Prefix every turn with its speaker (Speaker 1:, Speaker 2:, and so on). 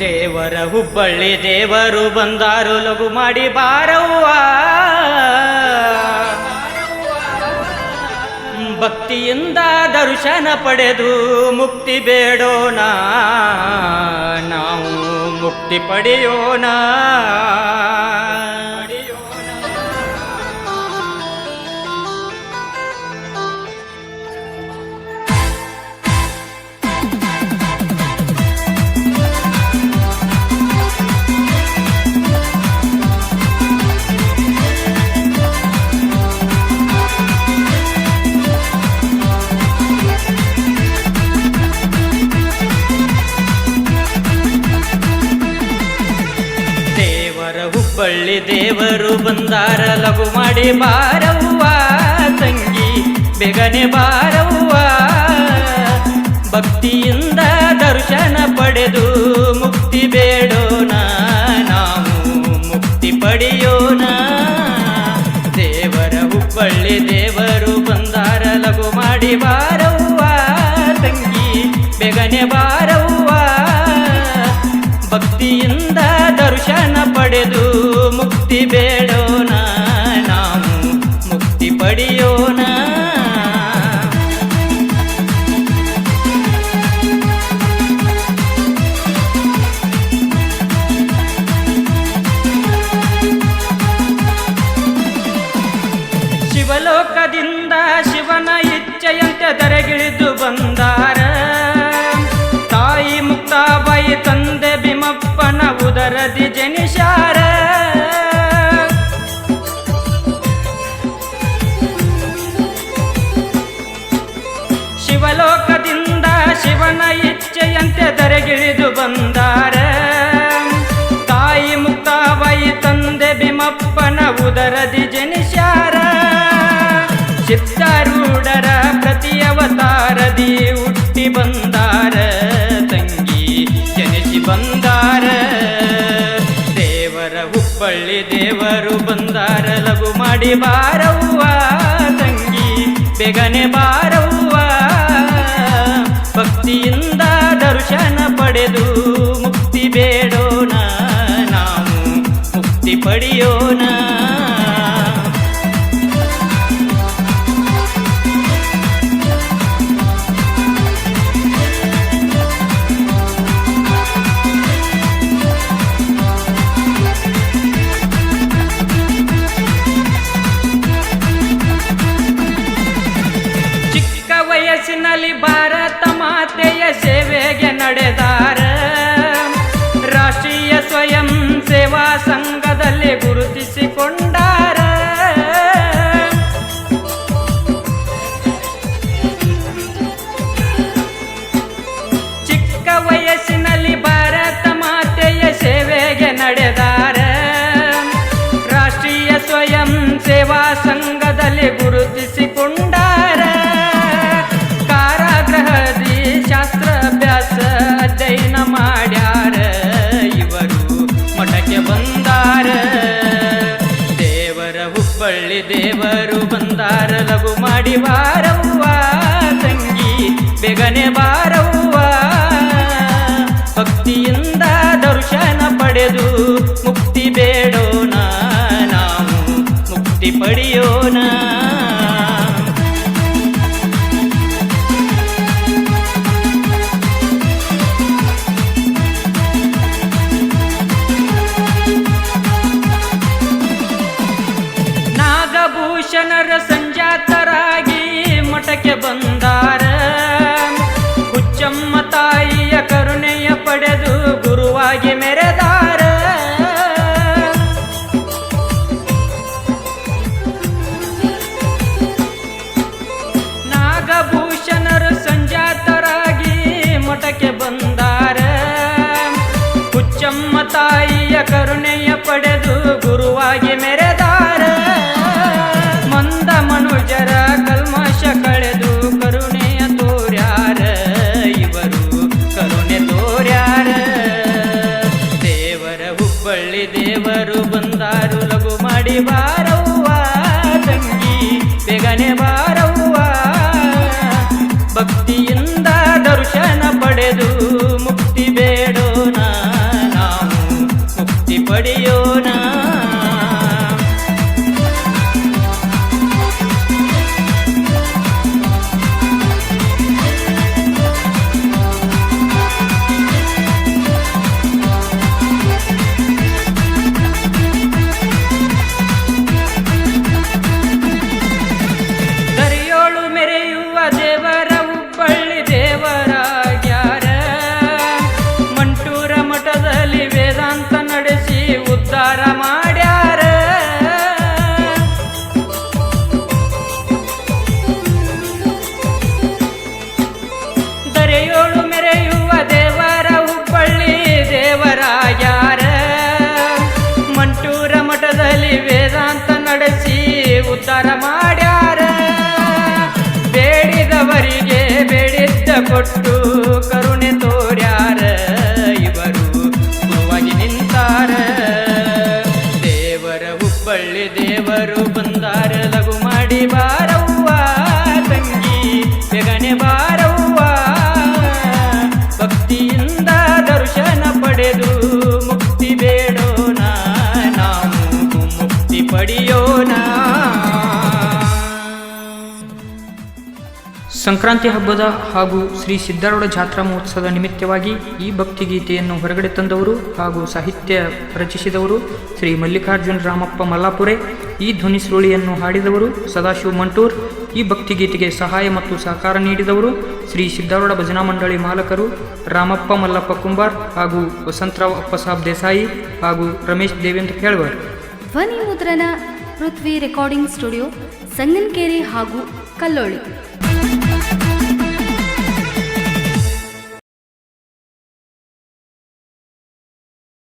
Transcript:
Speaker 1: ದೇವರ ಹುಬ್ಬಳ್ಳಿ ದೇವರು ಬಂದಾರು ಲಘು ಮಾಡಿ ಬಾರವ್ವ. ಭಕ್ತಿಯಿಂದ ದರ್ಶನ ಪಡೆದು ಮುಕ್ತಿ ಬೇಡೋಣ. ನಾವು ಮುಕ್ತಿ ಪಡೆಯೋಣ. ಹುಬ್ಬಳ್ಳಿ ದೇವರು ಬಂದಾರ, ಲಘು ಮಾಡಿ ಬಾರವ್ವ, ತಂಗಿ ಬೇಗನೆ ಬಾರವ್ವ. ಭಕ್ತಿಯಿಂದ ದರ್ಶನ ಪಡೆದು ಮುಕ್ತಿ ಬೇಡೋಣ, ನಾವು ಮುಕ್ತಿ ಪಡೆಯೋಣ. ದೇವರ ಹುಬ್ಬಳ್ಳಿ ದೇವರು ಬಂದಾರ, ಲಘು ಮಾಡಿ ಬಾರವ್ವ, ತಂಗಿ ಬೇಗನೆ ಬಾರವ್ವ ಬೇಡೋಣ ನಾವು ಮುಕ್ತಿ ಪಡೆಯೋಣ ಶಿವಲೋಕದಿಂದ ಶಿವನ ಇಚ್ಛೆಯಂತೆ ತೆರೆಗಿಳಿದು ಬಂದಾರ. ದರೆಗಿಳಿದು ಬಂದಾರ. ತಾಯಿ ಮುಕ್ತಾಬಾಯಿ ತಂದೆ ಬಿಮಪ್ಪನ ಉದರದಿ ಜನಿಷಾರ ಚಿತ್ತಾರೂಢರ ಪ್ರತಿ ಅವತಾರದಿ ಹುಟ್ಟಿ ಬಂದಾರ. ತಂಗಿ ಜನಿಸಿ ಬಂದಾರ. ದೇವರ ಹುಬ್ಬಳ್ಳಿ ದೇವರು ಬಂದಾರ. ಲಘು ಮಾಡಿ ಬಾರವ್ವ. ಪಡೆಯೋಣ ಚಿಕ್ಕ ವಯಸ್ಸಿನಲ್ಲಿ ಭಾರತ ಮಾತೆಯ ಸೇವೆಗೆ ನಡೆದಾರ ಲಘು ಕರುಣೆಯ ಪಡೆದು ಗುರುವಾಗಿ ಮೆರೆದಾರ. ಮಂದ ಮನುಜರ ಕಲ್ಮಶ ಕಳೆದು ಕರುಣೆಯ ತೋರ್ಯಾರ. ಇವರು ಕರುಣೆ ತೋರ್ಯಾರ. ದೇವರ ಹುಬ್ಬಳ್ಳಿ ದೇವರು ಬಂದಾರು ಲಘು ಮಾಡಿ ಬಾರವ್ವ না।
Speaker 2: ಸಂಕ್ರಾಂತಿ ಹಬ್ಬದ ಹಾಗೂ ಶ್ರೀ ಸಿದ್ಧಾರೂಢ ಜಾತ್ರಾ ಮಹೋತ್ಸವದ ನಿಮಿತ್ತವಾಗಿ ಈ ಭಕ್ತಿಗೀತೆಯನ್ನು ಹೊರಗಡೆ ತಂದವರು ಹಾಗೂ ಸಾಹಿತ್ಯ ರಚಿಸಿದವರು ಶ್ರೀ ಮಲ್ಲಿಕಾರ್ಜುನ್ ರಾಮಪ್ಪ ಮಲ್ಲಾಪುರೆ, ಈ ಧ್ವನಿ ಸುರುಳಿಯನ್ನು ಹಾಡಿದವರು ಸದಾಶಿವ ಮಂಟೂರ್, ಈ ಭಕ್ತಿಗೀತೆಗೆ ಸಹಾಯ ಮತ್ತು ಸಹಕಾರ ನೀಡಿದವರು ಶ್ರೀ ಸಿದ್ಧಾರೂಢ ಭಜನಾ ಮಂಡಳಿ ಮಾಲಕರು ರಾಮಪ್ಪ ಮಲ್ಲಪ್ಪ ಕುಂಬಾರ್ ಹಾಗೂ ವಸಂತರಾವ್ ಅಪ್ಪಸಾಬ್ ದೇಸಾಯಿ ಹಾಗೂ ರಮೇಶ್ ದೇವೇಂದ್ರ ಕೇಳ್ವರ್.
Speaker 3: ಧ್ವನಿ ಮುದ್ರಣ ಪೃಥ್ವಿ ರೆಕಾರ್ಡಿಂಗ್ ಸ್ಟುಡಿಯೋ, ಸಂಗನ್ಕೇರಿ ಹಾಗೂ ಕಲ್ಲೋಳಿ.